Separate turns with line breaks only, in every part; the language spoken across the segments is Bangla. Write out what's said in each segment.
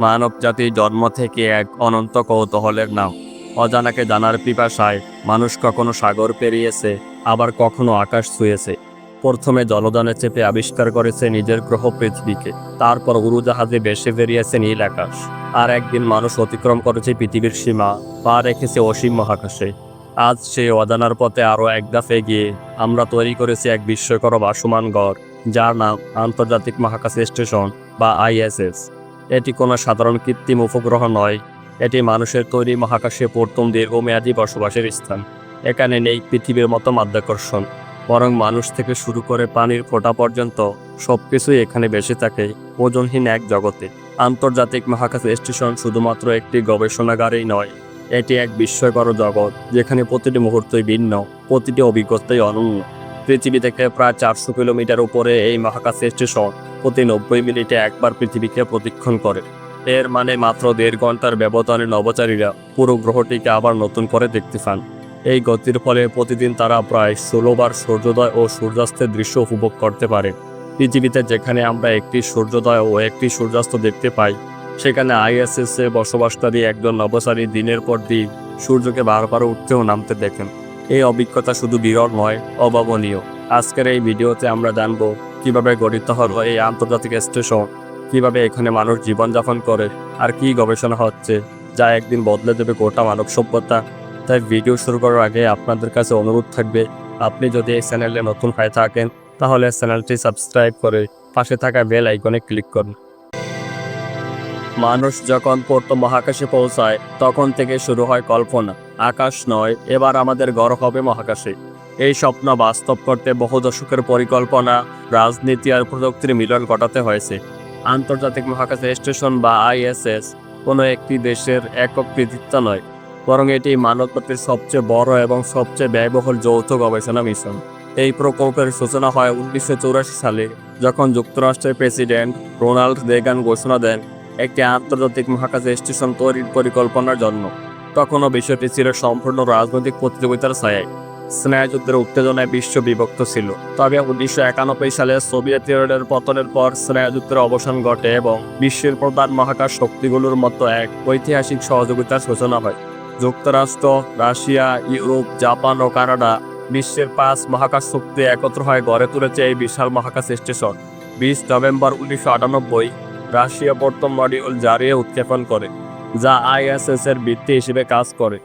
মানব জাতির জন্ম থেকে এক অনন্ত কৌতূহলের নাম। অজানাকে জানার পিপাসায় মানুষ কখনো সাগর পেরিয়েছে, আবার কখনো আকাশ ছুঁয়েছে। প্রথমে জলদানে চেপে আবিষ্কার করেছে নিজের গ্রহ পৃথিবীকে, তারপর উড়োজাহাজে বেসে বেরিয়েছে নীল আকাশ। আর একদিন মানুষ অতিক্রম করেছে পৃথিবীর সীমা, পা রেখেছে অসীম মহাকাশে। আজ সেই অজানার পথে আরও এক ধাপ এগিয়ে আমরা তৈরি করেছি এক বিস্ময়কর বাসমান গড়, যার নাম আন্তর্জাতিক মহাকাশ স্টেশন বা আইএসএস। এটি কোনো সাধারণ কৃত্রিম উপগ্রহ নয়। এটি মানুষের তৈরি মহাকাশে প্রথম দীর্ঘমেয়াদী বসবাসের স্থান। এখানে নেই পৃথিবীর মতো মাধ্যাকর্ষণ। বরং মানুষ থেকে শুরু করে পানির ফোঁটা পর্যন্ত সবকিছুই এখানে বেঁচে থাকে, ওজনহীন এক জগতে। আন্তর্জাতিক মহাকাশ স্টেশন শুধুমাত্র একটি গবেষণাগারেই নয়, এটি এক বিস্ময়কর জগৎ, যেখানে প্রতিটি মুহূর্তই ভিন্ন, প্রতিটি অভিজ্ঞতাই অনন্য। পৃথিবী থেকে প্রায় চারশো কিলোমিটার উপরে এই মহাকাশ স্টেশন প্রতি নব্বই মিনিটে একবার পৃথিবীকে প্রদক্ষিণ করে। এর মানে মাত্র দেড় ঘণ্টার ব্যবধানে নভোচারীরা পুরো গ্রহটিকে আবার নতুন করে দেখতে পান। এই গতির ফলে প্রতিদিন তারা প্রায় ষোলোবার সূর্যোদয় ও সূর্যাস্তের দৃশ্য উপভোগ করতে পারে। পৃথিবীতে যেখানে আমরা একটি সূর্যোদয় ও একটি সূর্যাস্ত দেখতে পাই, সেখানে আইএসএস বসবাসকারী একজন নভোচারী দিনের পর দিন সূর্যকে বারবার উঠতে ও নামতে দেখেন। এই অভিজ্ঞতা শুধু বিরল নয়, অভাবনীয়। আজকের এই ভিডিওতে আমরা জানব কীভাবে গঠিত হলো এই আন্তর্জাতিক স্টেশন? কীভাবে এখানে মানুষ জীবনযাপন করে? আর কি গবেষণা হচ্ছে? যা একদিন বদলে দেবে গোটা মানব সভ্যতা। তাই ভিডিও শুরু করার আগে আপনাদের কাছে অনুরোধ থাকবে, আপনি যদি এই চ্যানেলে নতুন হয়ে থাকেন, তাহলে চ্যানেলটি সাবস্ক্রাইব করে পাশে থাকা বেল আইকনে ক্লিক করুন। মানুষ যখন প্রথম মহাকাশে পৌঁছায়, তখন থেকে শুরু হয় কল্পনা। আকাশ নয়, এবার আমাদের গড় হবে মহাকাশে। এই স্বপ্ন বাস্তব করতে বহু দশকের পরিকল্পনা, রাজনীতি আর প্রযুক্তির মিলন ঘটাতে হয়েছে। আন্তর্জাতিক মহাকাশ স্টেশন বা আইএসএস কোনো একটি দেশের একক কৃতিত্ব নয়, বরং এটি মানবজাতির সবচেয়ে বড় এবং সবচেয়ে ব্যয়বহুল যৌথ গবেষণা মিশন। এই প্রকল্পের সূচনা হয় উনিশশো সালে, যখন যুক্তরাষ্ট্রের প্রেসিডেন্ট রোনাল্ড রেগান ঘোষণা দেন একটি আন্তর্জাতিক মহাকাশ স্টেশন তৈরির পরিকল্পনার জন্য। তখনও বিষয়টি ছিল সম্পূর্ণ রাজনৈতিক প্রতিযোগিতার ছায়ায়। স্নায়ুযুদ্ধের উত্তেজনায় বিশ্ব বিভক্ত ছিল। তবে উনিশশো একানব্বই সালে সোভিয়েত ইউনিয়নের পতনের পর স্নায়ুযুদ্ধের অবসান ঘটে এবং বিশ্বের প্রধান মহাকাশ শক্তিগুলোর মতো এক ঐতিহাসিক সহযোগিতার সূচনা হয়। যুক্তরাষ্ট্র, রাশিয়া, ইউরোপ, জাপান ও কানাডা বিশ্বের পাঁচ মহাকাশ শক্তি একত্র হয়ে গড়ে তুলেছে এই বিশাল মহাকাশ স্টেশন। বিশ নভেম্বর উনিশশো আটানব্বই রাশিয়া প্রথম মডিউল জারিয়ে উৎক্ষেপণ করে, যা আইএসএস এর ভিত্তি হিসেবে কাজ করে।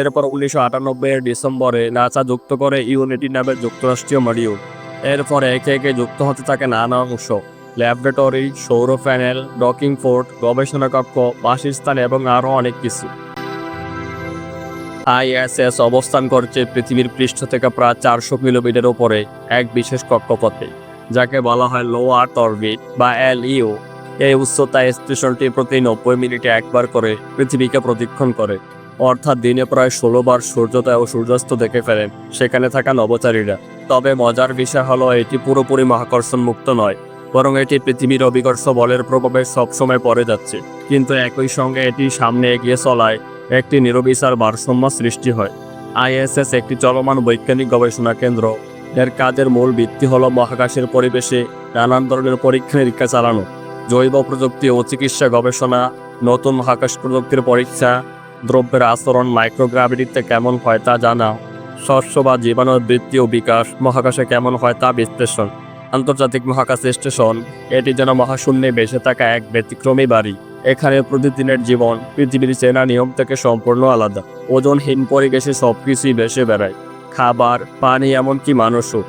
এরপর উনিশশো আটানব্বই ডিসেম্বরে নাসা যুক্ত করে ইউনিটি নামের যুক্তরাষ্ট্রীয় মডিউল এরপর একে একে যুক্ত হতে থাকে নানা অংশ। ল্যাবরেটরি, সৌর প্যানেল, ডকিং ফোর্ট, গবেষণা কক্ষ, বাসস্থান এবং আরও অনেক কিছু। আইএসএস অবস্থান করছে পৃথিবীর পৃষ্ঠ থেকে প্রায় চারশো কিলোমিটার উপরে এক বিশেষ কক্ষপথে, যাকে বলা হয় লো আর্থ অরবিট বা ইউ এই উচ্চতা স্টেশনটি প্রতি নব্বই মিনিটে একবার করে পৃথিবীকে প্রদক্ষিণ করে। অর্থাৎ দিনে প্রায় ষোলো বার সূর্যোদয় ও সূর্যাস্ত দেখে ফেলেন সেখানে থাকা নভোচারীরা তবে মজার বিষয় হলো এটি পুরোপুরি মহাকর্ষণ মুক্ত নয়, বরং এটি পৃথিবীর অবিকর্ষ বলের প্রভাবে সবসময় পড়ে যাচ্ছে। কিন্তু একই সঙ্গে এটি সামনে এগিয়ে চলায় একটি নিরবিচার ভারসাম্য সৃষ্টি হয়। আইএসএস একটি চলমান বৈজ্ঞানিক গবেষণা কেন্দ্র। এর কাজের মূল ভিত্তি হলো মহাকাশের পরিবেশে নানান ধরনের পরীক্ষা নিরীক্ষা চালানো, জৈব প্রযুক্তি ও চিকিৎসা গবেষণা, নতুন মহাকাশ প্রযুক্তির পরীক্ষা দ্রব্যের আচরণ মাইক্রোগ্রাভিটিতে কেমন হয় তা জানা। শস্য বা জীবাণুর বৃদ্ধি ও বিকাশ, মহাকাশে কেমন হয় তা বিশ্লেষণ। আন্তর্জাতিক মহাকাশ স্টেশন, এটি যেন মহাশূন্যে বেঁচে থাকা এক ব্যতিক্রমী বাড়ি। এখানে প্রতিদিনের জীবন, পৃথিবীর চেনা নিয়ম থেকে সম্পূর্ণ আলাদা। ওজনহীন পরিবেশে সব কিছুই বেসে বেড়ায়। খাবার, পানি এমনকি মানুষও।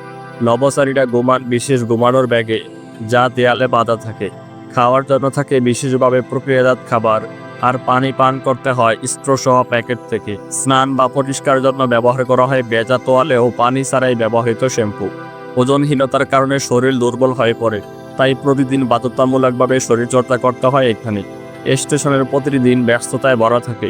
নবচারীরা ঘুমান বিশেষ ঘুমানোর ব্যাগে যা দেয়ালে বাঁধা থাকে। খাওয়ার জন্য থাকে বিশেষভাবে প্রক্রিয়াজাত খাবার। আর পানি পান করতে হয়। স্ট্রোসহ প্যাকেট থেকে স্নান বা পরিষ্কার জন্য ব্যবহার করা হয়। বেজা তোয়ালে ও পানি ছাড়াই ব্যবহৃত শ্যাম্পু। ওজনহীনতার কারণে শরীর দুর্বল হয়ে পড়ে। তাই প্রতিদিন বাধ্যতামূলকভাবে শরীরচর্চা করতে হয় এখানে। স্টেশনের প্রতিটি দিন ব্যস্ততায় ভরা থাকে।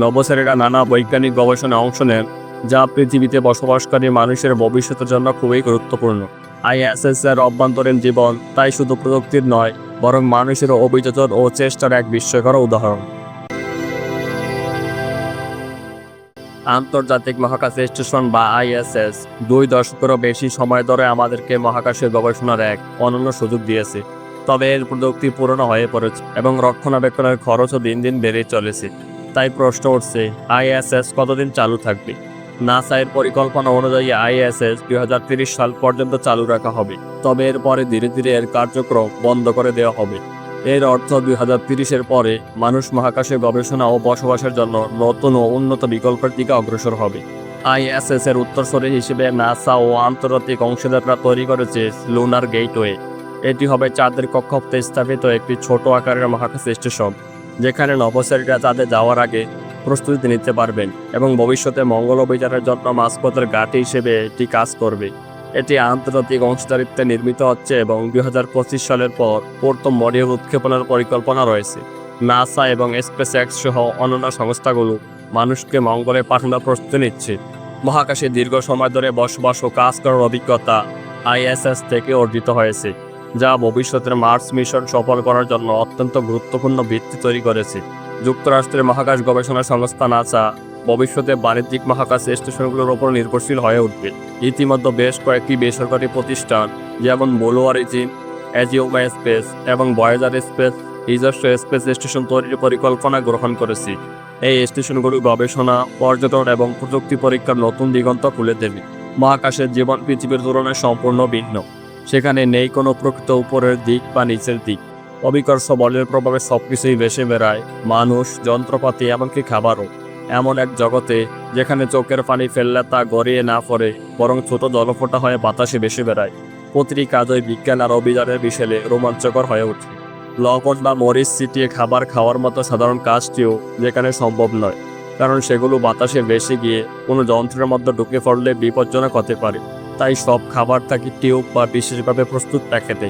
নবচারীরা নানা বৈজ্ঞানিক গবেষণায় অংশ নেন, যা পৃথিবীতে বসবাসকারী মানুষের ভবিষ্যতের জন্য খুবই গুরুত্বপূর্ণ। আইএসএস এর অভ্যন্তরীণ জীবন তাই শুধু প্রযুক্তির নয় বরং মানুষের অভিযোজন ও চেষ্টার এক বিস্ময়কর উদাহরণ। আন্তর্জাতিক মহাকাশ স্টেশন বা আইএসএস দুই দশকেরও বেশি সময় ধরে আমাদেরকে মহাকাশের গবেষণার এক অনন্য সুযোগ দিয়েছে। তবে এর প্রযুক্তি পুরনো হয়ে পড়েছে এবং রক্ষণাবেক্ষণের খরচও দিন দিন বেড়েই চলেছে। তাই প্রশ্ন উঠছে, আইএসএস কতদিন চালু থাকবে? নাসা এর পরিকল্পনা অনুযায়ী আইএসএস দুই সাল পর্যন্ত চালু রাখা হবে। তবে এরপরে ধীরে ধীরে এর কার্যক্রম বন্ধ করে দেওয়া হবে। এর অর্থ দুই হাজার তিরিশের পরে মানুষ মহাকাশে গবেষণা ও বসবাসের জন্য নতুন ও উন্নত বিকল্পের দিকে অগ্রসর হবে। আইএসএস এর উত্তরসূরি হিসেবে নাসা ও আন্তর্জাতিক অংশীদাররা তৈরি করেছে লুনার গেটওয়ে এটি হবে চাঁদের কক্ষপথে স্থাপিত একটি ছোট আকারের মহাকাশ স্টেশন, যেখানে নভোচারীরা চাঁদে যাওয়ার আগে প্রস্তুতি নিতে পারবেন এবং ভবিষ্যতে মঙ্গল অভিযানের জন্য মাঝপথের ঘাঁটি হিসেবে এটি কাজ করবে। এটি আন্তর্জাতিক অংশীদারিত্বে নির্মিত হচ্ছে এবং দুই হাজার পঁচিশ সালের পর প্রথম মডিউল উৎক্ষেপণের পরিকল্পনা রয়েছে। নাসা এবং স্পেস এক্স সহ অন্যান্য সংস্থাগুলো মানুষকে মঙ্গলে পাঠানোর প্রস্তুতি নিচ্ছে। মহাকাশে দীর্ঘ সময় ধরে বসবাস ও কাজ করার অভিজ্ঞতা আইএসএস থেকে অর্জিত হয়েছে, যা ভবিষ্যতের মার্স মিশন সফল করার জন্য অত্যন্ত গুরুত্বপূর্ণ ভিত্তি তৈরি করেছে। যুক্তরাষ্ট্রের মহাকাশ গবেষণা সংস্থা নাসা ভবিষ্যতে বাণিজ্যিক মহাকাশ স্টেশনগুলোর ওপর নির্ভরশীল হয়ে উঠবে। ইতিমধ্যে বেশ কয়েকটি বেসরকারি প্রতিষ্ঠান, যেমন বোলো অরিজিন অ্যাজিওমা স্পেস এবং বয়েজার স্পেস, নিজস্ব স্পেস স্টেশন তৈরির পরিকল্পনা গ্রহণ করেছে। এই স্টেশনগুলো গবেষণা, পর্যটন এবং প্রযুক্তি পরীক্ষার নতুন দিগন্ত খুলে দেবে। মহাকাশের জীবন পৃথিবীর তুলনায় সম্পূর্ণ ভিন্ন। সেখানে নেই কোনো প্রকৃত উপরের দিক বা নিচের দিক। অবিকর্ষ বলের প্রভাবে সব কিছুই ভেসে বেড়ায়। মানুষ, যন্ত্রপাতি, এমনকি খাবারও। এমন এক জগতে যেখানে চোখের পানি ফেললে তা গড়িয়ে না পড়ে, বরং ছোট জলফোঁটা হয়ে বাতাসে ভেসে বেড়ায়। প্রতিটি কাজই বিজ্ঞান আর অভিযানের বিশেলে রোমাঞ্চকর হয়ে ওঠে। লবণ বা মরিচ ছিটিয়ে খাবার খাওয়ার মতো সাধারণ কাজটিও যেখানে সম্ভব নয়, কারণ সেগুলো বাতাসে ভেসে গিয়ে কোনো যন্ত্রের মধ্যে ঢুকে পড়লে বিপজ্জনক হতে পারে। তাই সব খাবার তাকে টিউব বা বিশেষভাবে প্রস্তুত প্যাকেটে।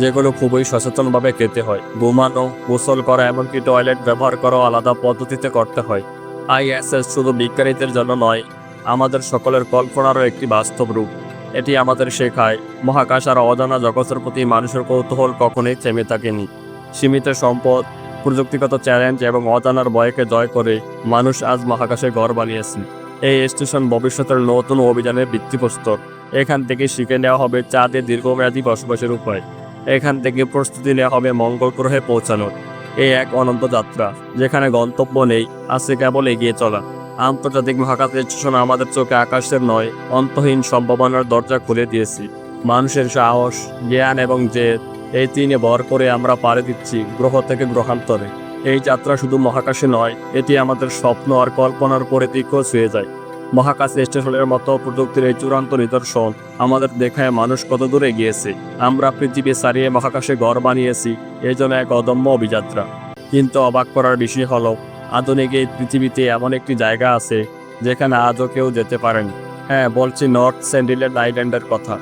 যেগুলো খুবই সচেতনভাবে খেতে হয়। ঘুমানো, গোসল করা এমনকি টয়লেট ব্যবহার করাও আলাদা পদ্ধতিতে করতে হয়। আইএসএস শুধু বিজ্ঞানীদের জন্য নয়, আমাদের সকলের কল্পনারও একটি বাস্তব রূপ। এটি আমাদের শেখায়, মহাকাশ আর অজানা জগতের প্রতি মানুষের কৌতূহল কখনোই থেমে থাকেনি। সীমিত সম্পদ, প্রযুক্তিগত চ্যালেঞ্জ এবং অজানার ভয়কে জয় করে মানুষ আজ মহাকাশে ঘর বানিয়েছে। এই স্টেশন ভবিষ্যতের নতুন অভিযানের ভিত্তিপ্রস্তর। এখান থেকে শিখে নেওয়া হবে চাঁদে দীর্ঘমেয়াদী বসবাসের উপায়। এখান থেকে প্রস্তুতি নেওয়া হবে মঙ্গল গ্রহে পৌঁছানোর। এই এক অনন্ত যাত্রা, যেখানে গন্তব্য নেই আছে কেবল এগিয়ে চলা। আন্তর্জাতিক মহাকাশ স্টেশন আমাদের চোখে আকাশের নয়, অন্তহীন সম্ভাবনার দরজা খুলে দিয়েছি। মানুষের সাহস, জ্ঞান এবং জেদ, এই তিনে ভর করে আমরা পাড়ি দিচ্ছি গ্রহ থেকে গ্রহান্তরে। এই যাত্রা শুধু মহাকাশে নয়, এটি আমাদের স্বপ্ন আর কল্পনার পরিধিকেও ছুঁয়ে যায়। মহাকাশ স্টেশনের মতো প্রযুক্তির এই চূড়ান্ত নিদর্শন আমাদের দেখায় মানুষ কত দূরে গিয়েছে। আমরা পৃথিবী সারিয়ে মহাকাশে ঘর বানিয়েছি, এই জন্য এক অদম্য অভিযাত্রা। কিন্তু অবাক করার বিষয় হলো, আধুনিক এই পৃথিবীতে এমন একটি জায়গা আছে, যেখানে আজও কেউ যেতে পারেনি। হ্যাঁ বলছি নর্থ সেন্ডিলেন্ড আইল্যান্ডের কথা।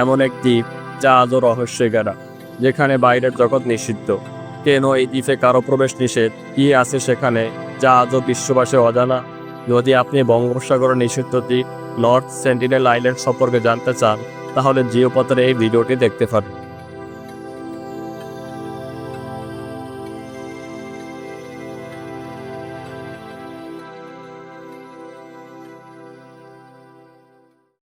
এমন এক দ্বীপ যা আজও রহস্যে ঘেরা যেখানে বাইরের জগৎ নিষিদ্ধ। কেন এই দ্বীপে কারও প্রবেশ নিষেধ? কি আছে সেখানে, যা আজও বিশ্ববাসী অজানা? যদি আপনি বঙ্গোপসাগরের নিষিদ্ধটি নর্থ সেন্টিনেল আইল্যান্ড সম্পর্কে জানতে চান, তাহলে জিওপথের এই ভিডিওটি দেখতে পারেন।